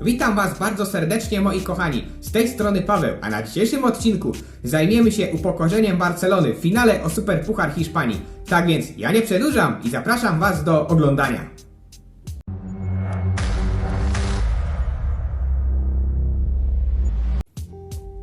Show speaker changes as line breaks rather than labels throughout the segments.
Witam Was bardzo serdecznie, moi kochani. Z tej strony Paweł, a na dzisiejszym odcinku zajmiemy się upokorzeniem Barcelony w finale o Super Puchar Hiszpanii. Tak więc ja nie przedłużam i zapraszam Was do oglądania.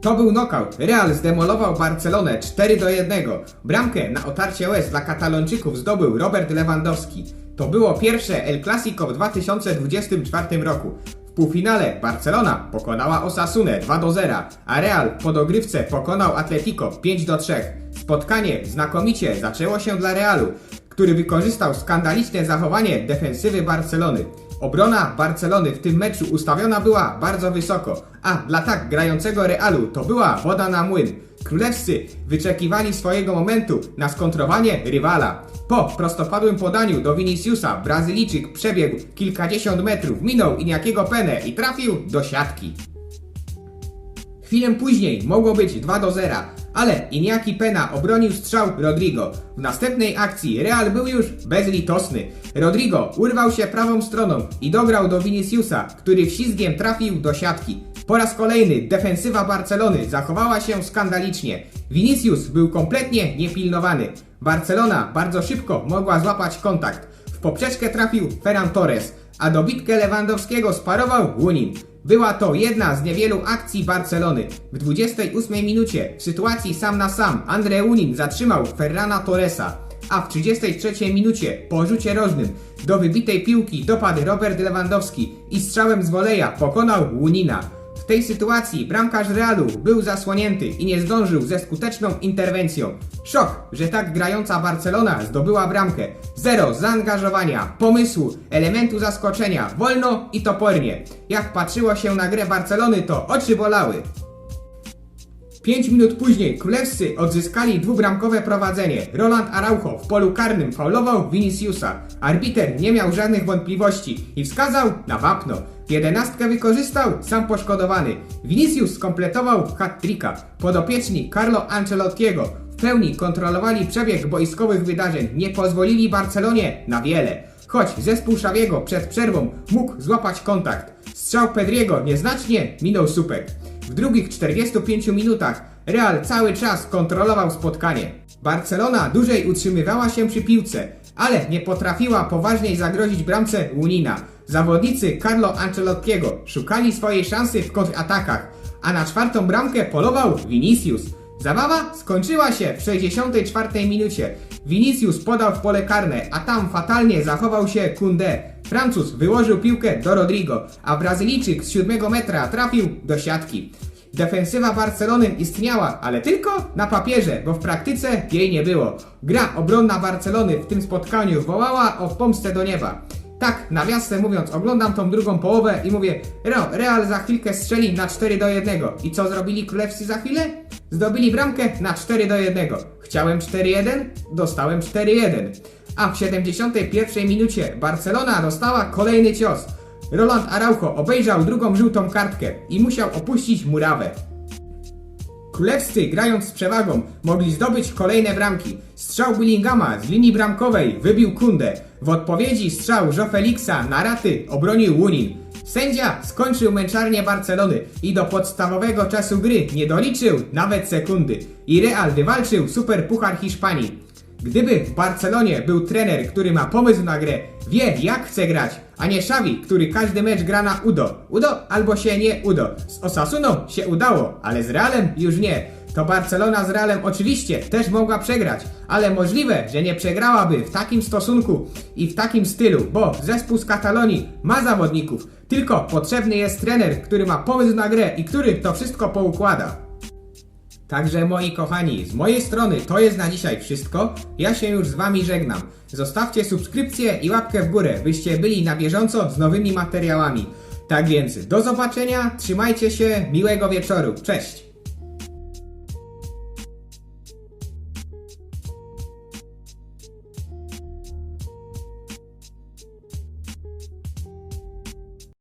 To był knockout. Real zdemolował Barcelonę 4 do 1. Bramkę na otarcie łez dla Katalończyków zdobył Robert Lewandowski. To było pierwsze El Clasico w 2024 roku. Półfinale Barcelona pokonała Osasunę 2 do 0, a Real po dogrywce pokonał Atletico 5 do 3. Spotkanie znakomicie zaczęło się dla Realu, który wykorzystał skandaliczne zachowanie defensywy Barcelony. Obrona Barcelony w tym meczu ustawiona była bardzo wysoko, a dla tak grającego Realu to była woda na młyn. Królewscy wyczekiwali swojego momentu na skontrowanie rywala. Po prostopadłym podaniu do Viniciusa Brazylijczyk przebiegł kilkadziesiąt metrów, minął Iniakiego Penę i trafił do siatki. Chwilę później mogło być 2 do 0, ale Iniaki Pena obronił strzał Rodrigo. W następnej akcji Real był już bezlitosny. Rodrigo urwał się prawą stroną i dograł do Viniciusa, który wślizgiem trafił do siatki. Po raz kolejny defensywa Barcelony zachowała się skandalicznie. Vinicius był kompletnie niepilnowany. Barcelona bardzo szybko mogła złapać kontakt. W poprzeczkę trafił Ferran Torres, a dobitkę Lewandowskiego sparował Łunin. Była to jedna z niewielu akcji Barcelony. W 28 minucie w sytuacji sam na sam Andre Unin zatrzymał Ferrana Torresa, a w 33 minucie po rzucie rożnym do wybitej piłki dopadł Robert Lewandowski i strzałem z woleja pokonał Łunina. W tej sytuacji bramkarz Realu był zasłonięty i nie zdążył ze skuteczną interwencją. Szok, że tak grająca Barcelona zdobyła bramkę. Zero zaangażowania, pomysłu, elementu zaskoczenia, wolno i topornie. Jak patrzyło się na grę Barcelony, to oczy bolały. 5 minut później królewscy odzyskali dwubramkowe prowadzenie. Roland Araujo w polu karnym faulował Viniciusa. Arbiter nie miał żadnych wątpliwości i wskazał na wapno. Jedenastkę wykorzystał sam poszkodowany. Vinicius skompletował hat-tricka. Podopieczni Carlo Ancelottiego w pełni kontrolowali przebieg boiskowych wydarzeń. Nie pozwolili Barcelonie na wiele. Choć zespół Szawiego przed przerwą mógł złapać kontakt. Strzał Pedriego nieznacznie minął supek. W drugich 45 minutach Real cały czas kontrolował spotkanie. Barcelona dłużej utrzymywała się przy piłce, ale nie potrafiła poważniej zagrozić bramce Łunina. Zawodnicy Carlo Ancelottiego szukali swojej szansy w kontratakach, a na czwartą bramkę polował Vinicius. Zabawa skończyła się w 64 minucie. Vinicius podał w pole karne, a tam fatalnie zachował się Kunde. Francuz wyłożył piłkę do Rodrigo, a Brazylijczyk z 7 metra trafił do siatki. Defensywa Barcelony istniała, ale tylko na papierze, bo w praktyce jej nie było. Gra obronna Barcelony w tym spotkaniu wołała o pomstę do nieba. Tak, nawiasem mówiąc, oglądam tą drugą połowę i mówię, Real za chwilkę strzeli na 4 do 1. I co zrobili królewscy za chwilę? Zdobyli bramkę na 4 do 1. Chciałem 4-1, dostałem 4-1. A w 71 minucie Barcelona dostała kolejny cios. Roland Araujo obejrzał drugą żółtą kartkę i musiał opuścić murawę. Królewscy, grając z przewagą, mogli zdobyć kolejne bramki. Strzał Billingama z linii bramkowej wybił Kundę. W odpowiedzi strzał Jo Felixa na raty obronił Łunin. Sędzia skończył męczarnię Barcelony i do podstawowego czasu gry nie doliczył nawet sekundy. I Real wywalczył Super Puchar Hiszpanii. Gdyby w Barcelonie był trener, który ma pomysł na grę, wie jak chce grać, a nie Xavi, który każdy mecz gra na udo. Udo albo się nie udo. Z Osasuną się udało, ale z Realem już nie. To Barcelona z Realem oczywiście też mogła przegrać, ale możliwe, że nie przegrałaby w takim stosunku i w takim stylu, bo zespół z Katalonii ma zawodników, tylko potrzebny jest trener, który ma pomysł na grę i który to wszystko poukłada. Także moi kochani, z mojej strony to jest na dzisiaj wszystko. Ja się już z wami żegnam. Zostawcie subskrypcję i łapkę w górę, byście byli na bieżąco z nowymi materiałami. Tak więc do zobaczenia, trzymajcie się, miłego wieczoru, cześć!